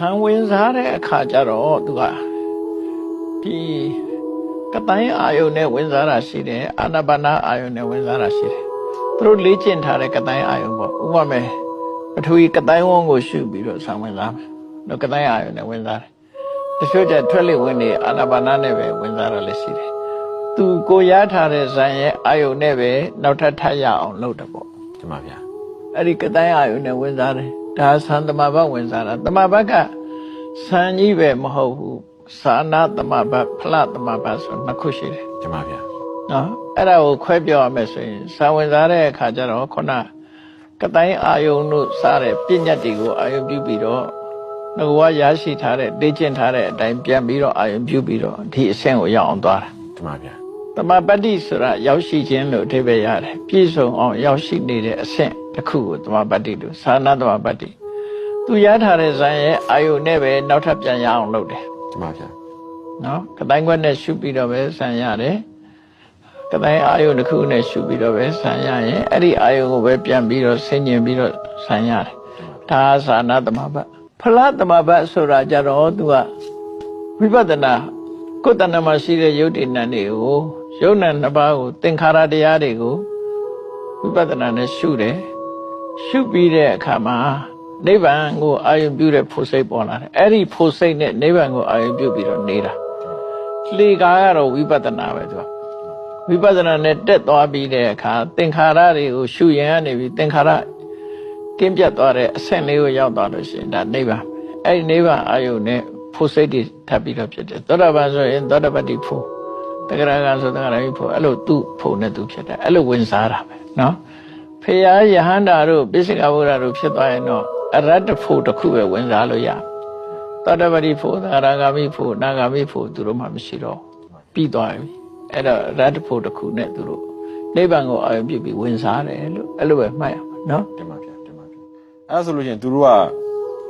ဆံဝင်စားတဲ့အခါကျတော့သူကဒီကတိုင်းအာယုန်နဲ့ဝင်စားတာရှိတယ်အာနာပါနာအာယုန်နဲ့ဝင်စားတာရှိတယ်သူတို့လေ့ကျင့်ထားတဲ့ကတိုင်းအာယုန်ပေါ့ဥပမာပထဝီကတိုင်းဝန်းကိုရှုပြီးတော့ဆံဝင်စားမယ်တော့ကတိုင်းအာယုန်နဲ့ဝင်စားတယ်တချို့ကျထွက်လေဝင်နေအာနာပါနာနဲ့ပဲဝင်စားတာလည်းရှိတယ်သူကိုရထားတဲ့ဇံရဲ့အာယုန်နဲ့ပဲနောက်ထပ်ထပ်ရအောင်လုပ်တယ်ပေါ့ဒီမှာဗျာအဲ့ဒီကတိုင်းအာယုန်နဲ့ဝင်စားတယ် ဒါသံသမဘတ်ဝင်စားတာသမဘတ်ကသံကြီးပဲမဟုတ်ဘူးသာနာသမဘတ်ဖလသမဘတ်ဆိုနှစ်ခုရှိတယ်ဒီမှာဗျာနော်အဲ့ဒါကိုခွဲပြောရမယ်ဆိုရင်သံဝင်စားတဲ့အခါကျတော့ခုနကတိုင်းအာယုန်တို့စတဲ့ပြည့်ညတ်တွေကိုအာယုန်ပြုပြီးတော့ငကဝရရှိထားတဲ့လေ့ကျင့်ထားတဲ့အတိုင်းပြန်ပြီးတော့အာယုန်ပြုပြီးတော့ဒီအဆင့်ကိုရောက်အောင်သွားတာဒီမှာဗျာ တမပတ္တိဆိုတာရောက်ရှိခြင်းလို့အဓိပ္ပာယ်ရတယ်ပြည့်စုံအောင်ရောက်ရှိနေတဲ့အဆင့်တစ်ခုကိုတမပတ္တိလို့သာနာတမပတ္တိသူရထားတဲ့ဇာန်ရဲ့အာယုန်နဲ့ပဲနောက်ထပ်ပြန်ရအောင်လုပ်တယ်ဒီမှာဗျာနော်ကတိုင်းခွက်နဲ့ရှုပြီးတော့ပဲဇာန်ရတယ်ကတိုင်းအာယုန်တစ်ခုနဲ့ရှုပြီးတော့ပဲဇာန်ရရင်အဲ့ဒီအာယုန်ကိုပဲပြန်ပြီးတော့ဆင်ញင်ပြီးတော့ဇာန်ရတယ်ဒါသာနာတမပတ္ဖလားတမပတ္ဆိုတာကြတော့သူကဝိပဿနာကိုယ်တဏ္ဍမှာရှိတဲ့ယုတ်တိဏ္ဏတွေကို ယုတ်နံနှစ်ပါးကိုသင်္ခါရတရားတွေကိုဝိပဿနာနဲ့ရှုတယ်ရှုပြီးတဲ့အခါမှာနိဗ္ဗာန်ကိုအာရုံပြုတဲ့ဖို့စိတ်ပေါ်လာတယ်အဲ့ဒီဖို့စိတ်နဲ့နိဗ္ဗာန်ကိုအာရုံပြုပြီးတော့နေတာလေကာကတော့ဝိပဿနာပဲသူကဝိပဿနာနဲ့တက်သွားပြီးတဲ့အခါသင်္ခါရတွေကိုရှုရင်ကနေပြီးသင်္ခါရကင်းပြတ်သွားတဲ့အဆင့်လေးကိုရောက်သွားလို့ရှိရင်ဒါနိဗ္ဗာန်အဲ့ဒီနိဗ္ဗာန်အာရုံနဲ့ဖို့စိတ်တွေထပ်ပြီးတော့ဖြစ်တယ်သောတာပန်ဆိုရင်သောတာပတ္တိဖို့ တဂရကဆိုတဂရမိဖို့အဲ့လိုသူ့ဖို့နဲ့သူဖြစ်တယ်အဲ့လိုဝင်စားတာပဲနော်ဖေယယဟန္တာတို့ပိစိကဗုဒ္ဓတို့ဖြစ်သွားရင်တော့အရတ္တဖို့တစ်ခုပဲဝင်စားလို့ရသောတပတိဖို့တဂရကမိဖို့နာဂမိဖို့သူတို့မှမရှိတော့ပြီးသွားပြီအဲ့တော့အရတ္တဖို့တစ်ခုနဲ့သူတို့နိဗ္ဗာန်ကိုအာရုံပြုပြီးဝင်စားတယ်လို့အဲ့လိုပဲမှတ်ရမှာနော်ဒီမှာဗျာဒီမှာဗျာအဲ့ဒါဆိုလို့ရှိရင်သူတို့က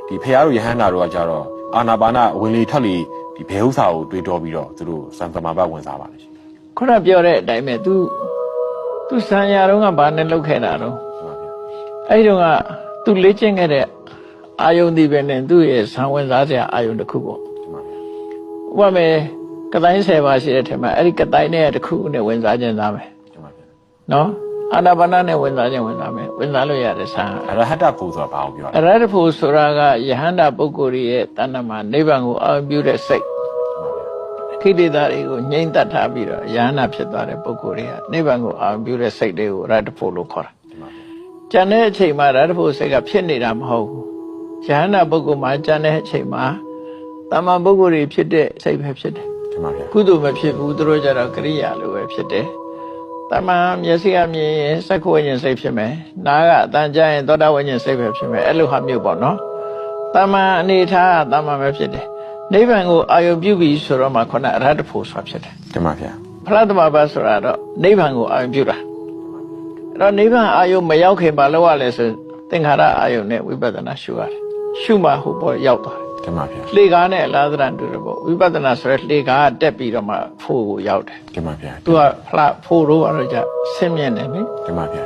ဒီဖះတို့ယဟန္တာတို့ကကြတော့အာနာပါနဝင်လေထက်လေ ဒီဘဲဥစ္စာကိုတွေးတောပြီးတော့သူတို့စံသမာဘတ်ဝင်စားပါလိမ့်ရှင်ခုနပြောတဲ့အတိုင်းပဲ तू तू ဆံရတော့ကဘာနဲ့လောက်ခဲ့တာတော့ဒီမှာဗျာအဲ့ဒီတော့ကသူလေ့ကျင့်ခဲ့တဲ့အာယုန်ဒီပဲနဲ့သူ့ရဲ့ဇံဝင်စားစရာအာယုန်တစ်ခုပေါ့ဒီမှာဗျာဥပမာကတိုင်း10ပါးရှိတဲ့ထဲမှာအဲ့ဒီကတိုင်းနဲ့တစ်ခုနဲ့ဝင်စားခြင်းသားမယ်ဒီမှာဗျာနော် အာနာပါနနဲ့ဝင်စားခြင်းဝင်စားမယ်ဝင်စားလို့ရတဲ့ဇံအရဟတဖို့ဆိုတာဘာကိုပြောလဲအရဟတဖို့ဆိုတာကယဟန္တာပုဂ္ဂိုလ်ရဲ့တဏ္ဍမှာနိဗ္ဗာန်ကိုအာရုံပြုတဲ့စိတ်ဒီမှာဗျာခိတိတာတွေကိုငြိမ့်သက်ထားပြီးတော့ယဟန္တာဖြစ်သွားတဲ့ပုဂ္ဂိုလ်တွေကနိဗ္ဗာန်ကိုအာရုံပြုတဲ့စိတ်တွေကိုအရဟတဖို့လို့ခေါ်တာဒီမှာဗျာကျန်တဲ့အချိန်မှာရတ္တဖို့စိတ်ကဖြစ်နေတာမဟုတ်ဘူး။ဉာဏ်နာပုဂ္ဂိုလ်မှာကျန်တဲ့အချိန်မှာတမ္မာပုဂ္ဂိုလ်တွေဖြစ်တဲ့စိတ်ပဲဖြစ်တယ်ဒီမှာဗျာ။ကုသိုလ်မဖြစ်ဘူးသူတို့ကြတော့ကရိယာလိုပဲဖြစ်တယ်။ တမ္မာမျက်စိကမြင်ရင်စက္ခဝိညာဉ်စိတ်ဖြစ်မယ်။နားကအတန်ကြားရင်သောတာဝိညာဉ်စိတ်ပဲဖြစ်မယ်။အဲ့လိုဟာမျိုးပေါ့နော်။တမ္မာအနေထားကတမ္မာပဲဖြစ်တယ်။နိဗ္ဗာန်ကိုအာယုံပြုပြီးဆိုတော့မှခုနအရဟတဖို့ဆိုတာဖြစ်တယ်ဒီမှာဗျာ။ဖလားတမ္မာဘဆိုတာတော့နိဗ္ဗာန်ကိုအာယုံပြုတာ။အဲ့တော့နိဗ္ဗာန်အာယုံမရောက်ခင်ဘာလုပ်ရလဲဆိုသင်္ခါရအာယုံနဲ့ဝိပဿနာရှုရတယ်။ရှုမှဟိုပေါ်ရောက်သွားတယ် ဒီမှာဗျာ။လေကားနဲ့အလားသဏ္ဍာန်တူတယ်ပေါ့။ဝိပဿနာဆိုရဲလေကားကတက်ပြီးတော့မှဖို့ကိုရောက်တယ်ဒီမှာဗျာ။ तू ကဖလားဖို့တော့ကတော့ကြဆင်းမြင်တယ်နိဒီမှာဗျာ